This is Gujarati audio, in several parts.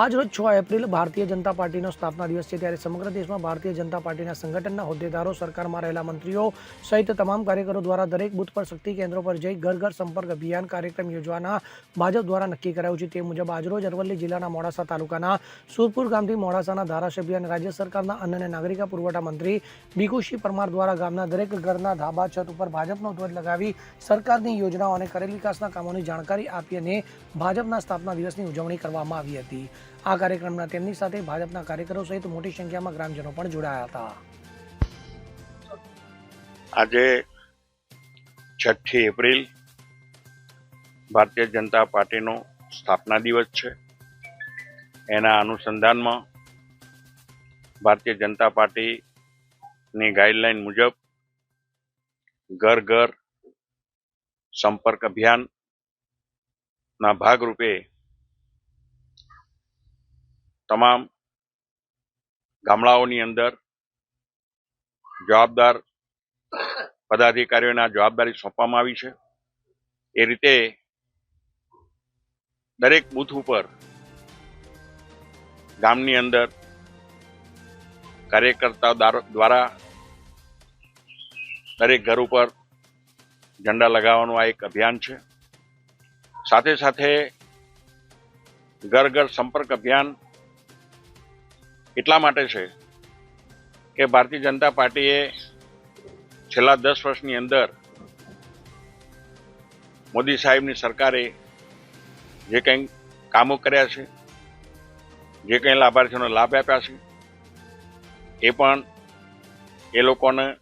આજ રોજ છ એપ્રિલ ભારતીય જનતા પાર્ટીનો સ્થાપના દિવસ છે ત્યારે સમગ્ર દેશમાં ભારતીય જનતા પાર્ટીના સંગઠનના હોદ્દેદારો, સરકારમાં રહેલા મંત્રીઓ સહિત તમામ કાર્યકરો દ્વારા દરેક બૂથ પર શક્તિ કેન્દ્રો પર જઈ ઘર ઘર સંપર્ક અભિયાન કાર્યક્રમ યોજવાના ભાજપ દ્વારા નક્કી કરાયું છે. તે મુજબ આજરોજ અરવલ્લી જિલ્લાના મોડાસા તાલુકાના સુરપુર ગામથી મોડાસાના ધારાસભ્ય અને રાજ્ય સરકારના અન્ન અને નાગરિક પુરવઠા મંત્રી ભીખુસિંહ પરમાર દ્વારા ગામના દરેક ઘરના ધાબા, છત ઉપર ભાજપનો ધ્વજ લગાવી સરકારની યોજનાઓ અને કરેલ વિકાસના કામોની જાણકારી આપી અને ભાજપના સ્થાપના દિવસની ઉજવણી કરવામાં આવી હતી. આ કાર્યક્રમમાં તેમની સાથે ભાજપના કાર્યકરો સહિત મોટી સંખ્યામાં ગ્રામજનો પણ જોડાયા હતા. આજે છઠ્ઠી એપ્રિલ ભારતીય જનતા પાર્ટીનો સ્થાપના દિવસ છે. એના અનુસંધાનમાં ભારતીય જનતા પાર્ટીની ગાઈડલાઈન મુજબ ઘર ઘર સંપર્ક અભિયાનના ભાગરૂપે તમામ ગામડાઓની અંદર જવાબદાર પદાધિકારીઓને જવાબદારી સોંપવામાં આવી છે. એ રીતે દરેક બૂથ ઉપર ગામની અંદર કાર્યકર્તાઓ દાર- દ્વારા દરેક ઘર ઉપર ઝંડા લગાવવાનું આ એક અભિયાન છે. સાથે સાથે ઘર ઘર સંપર્ક અભિયાન એટલા માટે છે કે ભારતીય જનતા પાર્ટીએ છેલ્લા દસ વર્ષની અંદર મોદી સાહેબની સરકારે જે કંઈ કામો કર્યા છે, જે કંઈ લાભાર્થીઓને લાભ આપ્યા છે, એ પણ એ લોકોને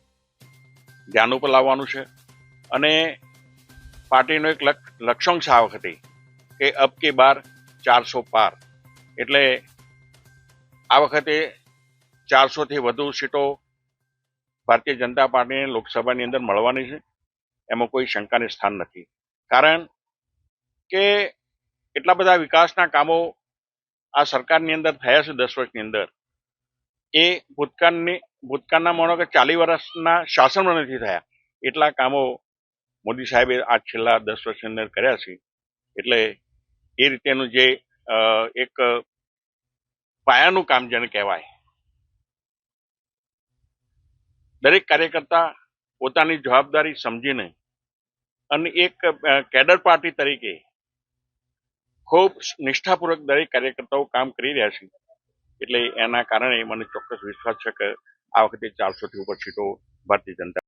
ધ્યાન ઉપર લાવવાનું છે. અને પાર્ટીનો એક લક- લક્ષ્યાંક છે આ વખતે, કે અબ કે બાર ચારસો પાર. એટલે આ વખતે ચારસોથી વધુ સીટો ભારતીય જનતા પાર્ટીને લોકસભાની અંદર મળવાની છે. એમાં કોઈ શંકાને સ્થાન નથી. કારણ કે એટલા બધા વિકાસના કામો આ સરકારની અંદર થયા છે દસ વર્ષની અંદર. એ ભૂતકાળની, ભૂતકાળના માનો કે ચાલીસ વર્ષના શાસનમાં નથી થયા. એટલા કામો મોદી સાહેબે આ છેલ્લા દસ વર્ષની અંદર કર્યા છે. એટલે એ રીતેનું જે એક પાયાનું કામ જેને કહેવાય. દરેક કાર્યકર્તા પોતાની જવાબદારી સમજીને અને એક કેડર પાર્ટી તરીકે ખૂબ નિષ્ઠાપૂર્વક દરેક કાર્યકર્તાઓ કામ કરી રહ્યા છે. એટલે એના કારણે મને ચોક્કસ વિશ્વાસ છે કે આ વખતે ચારસોથી ઉપર સીટો ભારતીય જનતા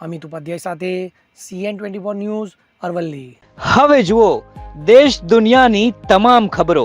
અમિત ઉપાધ્યાય સાથે CN twenty four news Aravalli. હવે જુઓ દેશ દુનિયાની તમામ ખબરો